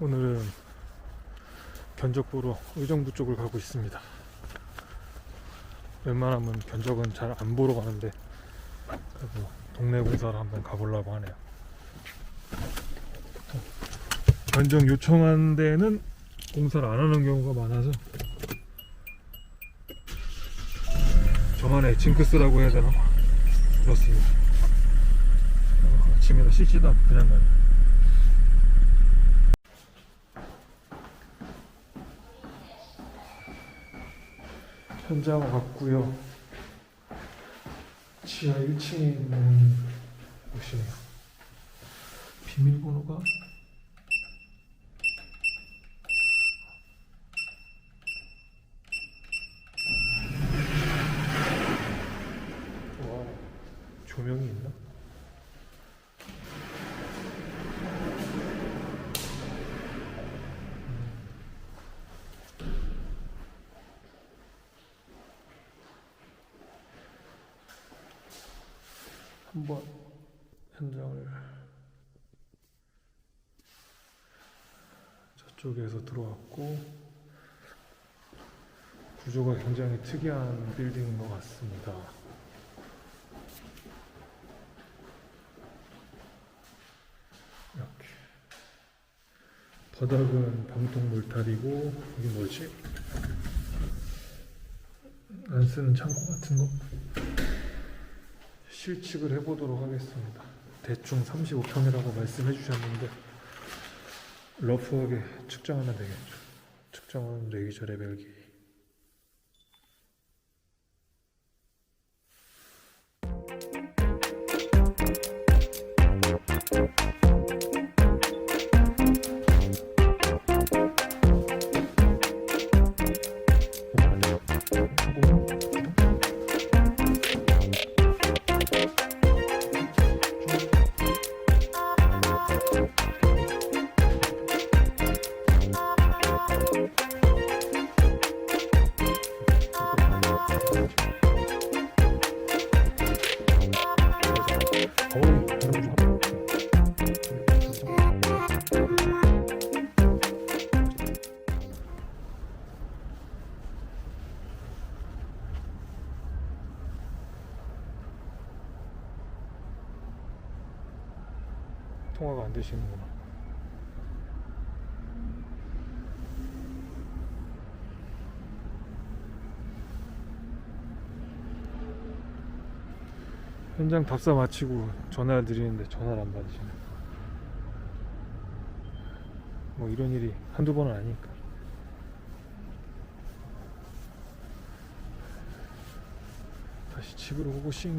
오늘은 견적 보러 의정부 쪽을 가고 있습니다. 웬만하면 견적은 잘 안 보러 가는데 그래도 동네 공사를 한번 가보려고 하네요. 견적 요청한 데는 공사를 안 하는 경우가 많아서 저만의 징크스라고 해야 되나? 그렇습니다. 어, 아침이라 씻지도 않고 그냥 가요. 현장 왔고요. 지하 1층에 있는 곳이네요. 비밀번호가 와 조명이 있나? 한번 현장을 저쪽에서 들어왔고 구조가 굉장히 특이한 빌딩인 것 같습니다. 이렇게 바닥은 방통 물탈이고 이게 뭐지? 안 쓰는 창고 같은 거? 실측을 해보도록 하겠습니다. 대충 35평이라고 말씀해 주셨는데 러프하게 측정하면 되겠죠. 측정은 레이저 레벨기. 통화가 안 되시는구나. 현장 답사 마치고 전화 드리는데 전화를 안 받으시네. 뭐 이런 일이 한두 번은 아니니까. 다시 집으로 오고 씩.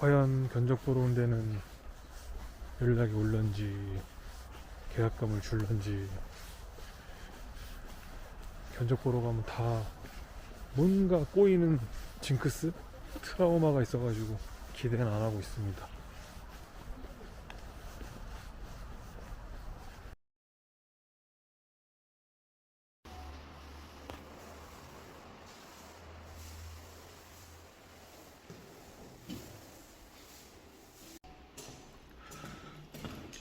과연 견적 보러 온 데는 연락이 올런지 계약금을 줄런지 견적 보러 가면 다 뭔가 꼬이는 징크스 트라우마가 있어가지고 기대는 안 하고 있습니다.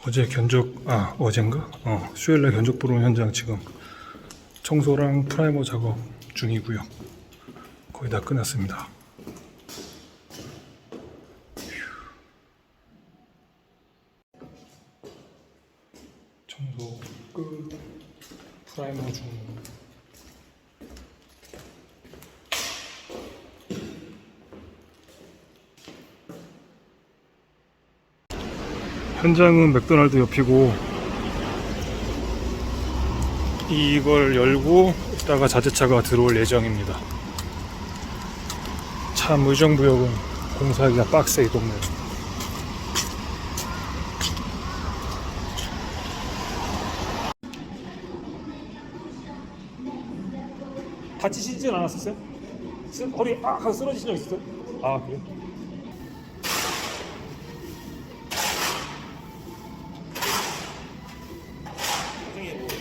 어제 견적 아 어젠가? 어 수요일날 견적 보러 온 현장 지금 청소랑 프라이머 작업 중이고요. 거의 다 끝났습니다. 청소 끝 프라이머 중 현장은 맥도날드 옆이고 이걸 열고 이따가 자재차가 들어올 예정입니다. 참 의정부역은 공사하기가 빡세 이 동네. 다치시진 않았었어요? 쓰- 허리 아 쓰러지신 적 있었어요? 아 그래요?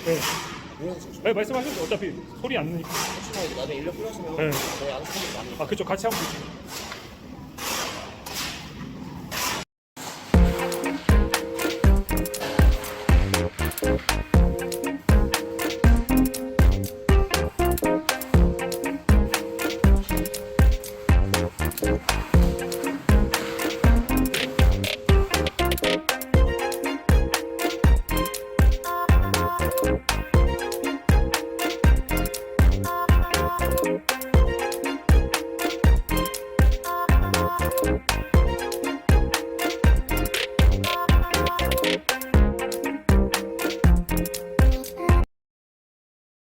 네. 네 말씀하셔도 어차피 소리 안 나니까. 혹시나 나중에 인력 필요하시면 네. 저희 많이 아 그쪽 같이 한번 보시